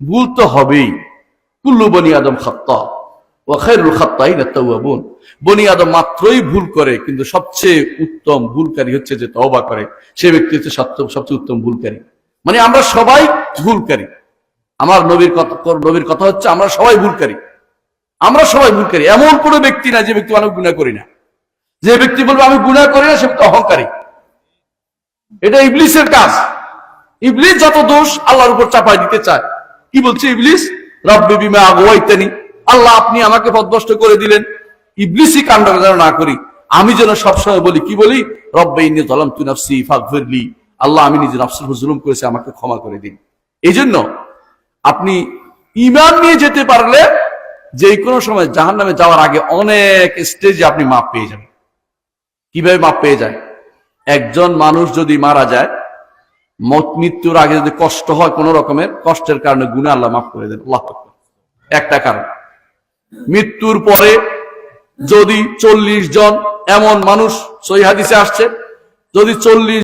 ভুল তো হবেই। কুল্লু বনি আদম খাত্তা ও খায়রুল খাত্তাই বোন বনি আদম মাত্রই ভুল করে, কিন্তু সবচেয়ে উত্তম ভুলকারী হচ্ছে যে তওবা করে। সে ব্যক্তি হচ্ছে সবচেয়ে উত্তম ভুলকারী। মানে আমরা সবাই ভুলকারী। আমার নবীর কথা নবীর কথা হচ্ছে আমরা সবাই ভুলকারী। আমরা সবাই ভুলকারী। এমন কোনো ব্যক্তি না যে ব্যক্তি অনেক গুণা করি না। যে ব্যক্তি বলবে, আমি গুণা করি না, সে অহংকারী। এটা ইবলিসের কাজ। ইবলিস যত দোষ আল্লাহর উপর চাপাই দিতে চায়। কি বলছে ইবলিস? রব্বি বিমা আগুয়াইতানি। আল্লাহ আপনি আমাকে পদভস্ত করে দিলেন। ইবলিসই কাণ্ড যেন না করি। আমি যেন সবসময় বলি, কি বলি? রব্বে ইন্নি জলাম তু নাফসি ফাগফিরলি আল্লাহ আমি নিজের নফসের জুলুম করেছি, আমাকে ক্ষমা করে দিন। এই জন্য আপনি ইমান নিয়ে যেতে পারলে যে কোনো সময় জাহান নামে যাওয়ার আগে অনেক স্টেজে আপনি মাপ পেয়ে যাবেন। কীভাবে মাপ পেয়ে যায়? একজন মানুষ যদি মারা যায় মত মৃত্যুর আগে যদি কষ্ট হয় কোন রকমের, কষ্টের কারণে গুণা আল্লাহ মাফ করে দেন। আল্লাহ একটা কারণ, মৃত্যুর পরে যদি চল্লিশ জন এমন মানুষ সহি হাদিসে আসছে, যদি চল্লিশ